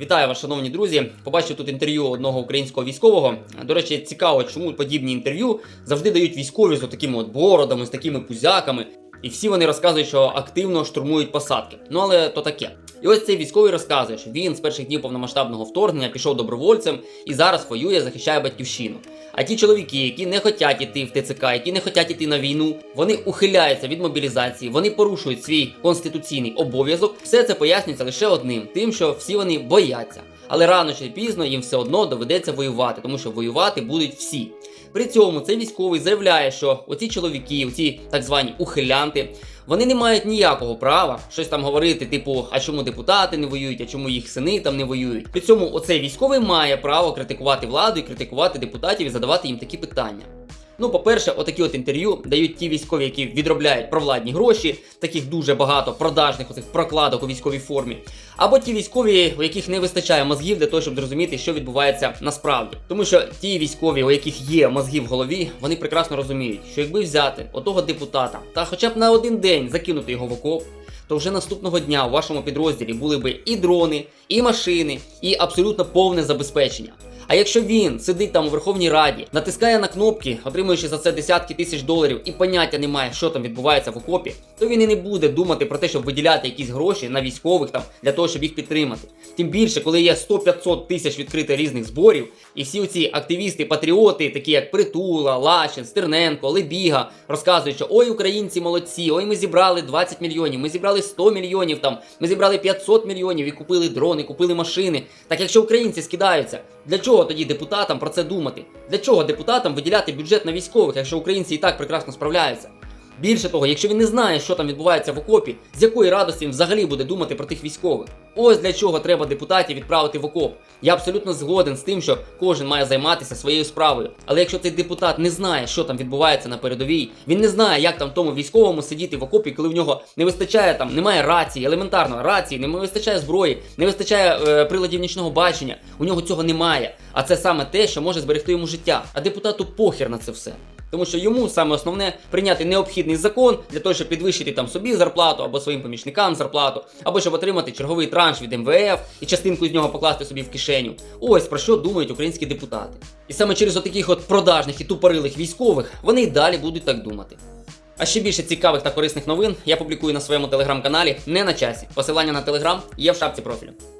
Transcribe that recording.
Вітаю вас, шановні друзі. Побачив тут інтерв'ю одного українського військового. До речі, цікаво, чому подібні інтерв'ю завжди дають військові з такими от бородами, з такими пузяками. І всі вони розказують, що активно штурмують посадки. Ну але то таке. І ось цей військовий розказує, що він з перших днів повномасштабного вторгнення пішов добровольцем і зараз воює, захищає батьківщину. А ті чоловіки, які не хочуть іти в ТЦК, які не хочуть іти на війну, вони ухиляються від мобілізації, вони порушують свій конституційний обов'язок. Все це пояснюється лише одним: тим, що всі вони бояться. Але рано чи пізно їм все одно доведеться воювати, тому що воювати будуть всі. При цьому цей військовий заявляє, що оці чоловіки, оці так звані ухилянти, вони не мають ніякого права щось там говорити, типу, а чому депутати не воюють, а чому їх сини там не воюють. При цьому оцей військовий має право критикувати владу і критикувати депутатів і задавати їм такі питання. Ну, по-перше, отакі от інтерв'ю дають ті військові, які відробляють провладні гроші, таких дуже багато продажних оцих прокладок у військовій формі. Або ті військові, у яких не вистачає мозгів для того, щоб зрозуміти, що відбувається насправді. Тому що ті військові, у яких є мозги в голові, вони прекрасно розуміють, що якби взяти отого депутата та хоча б на один день закинути його в окоп, то вже наступного дня у вашому підрозділі були би і дрони, і машини, і абсолютно повне забезпечення. А якщо він сидить там у Верховній Раді, натискає на кнопки, отримуючи за це десятки тисяч доларів, і поняття немає, що там відбувається в окопі, то він і не буде думати про те, щоб виділяти якісь гроші на військових там для того, щоб їх підтримати. Тим більше, коли є 100-500 тисяч відкритих різних зборів, і всі ці активісти, патріоти, такі як Притула, Лачин, Стерненко, Лебіга, розказують, що ой, українці молодці, ой, ми зібрали 20 мільйонів, ми зібрали 100 мільйонів там, ми зібрали 500 мільйонів і купили дрони, купили машини. Так якщо українці скидаються, для чого тоді депутатам про це думати? Для чого депутатам виділяти бюджет на військових, якщо українці і так прекрасно справляються? Більше того, якщо він не знає, що там відбувається в окопі, з якої радості він взагалі буде думати про тих військових. Ось для чого треба депутатів відправити в окоп. Я абсолютно згоден з тим, що кожен має займатися своєю справою. Але якщо цей депутат не знає, що там відбувається на передовій, він не знає, як там тому військовому сидіти в окопі, коли в нього не вистачає там, немає рації, елементарно рації, не вистачає зброї, не вистачає е, приладів нічного бачення. У нього цього немає. А це саме те, що може зберегти йому життя. А депутату похер на це все. Тому що йому саме основне прийняти необхідний закон для того, щоб підвищити там собі зарплату або своїм помічникам зарплату, або щоб отримати черговий транш від МВФ і частинку з нього покласти собі в кишеню. Ось про що думають українські депутати. І саме через отаких от продажних і тупорилих військових вони й далі будуть так думати. А ще більше цікавих та корисних новин я публікую на своєму телеграм-каналі не на часі. Посилання на телеграм є в шапці профілю.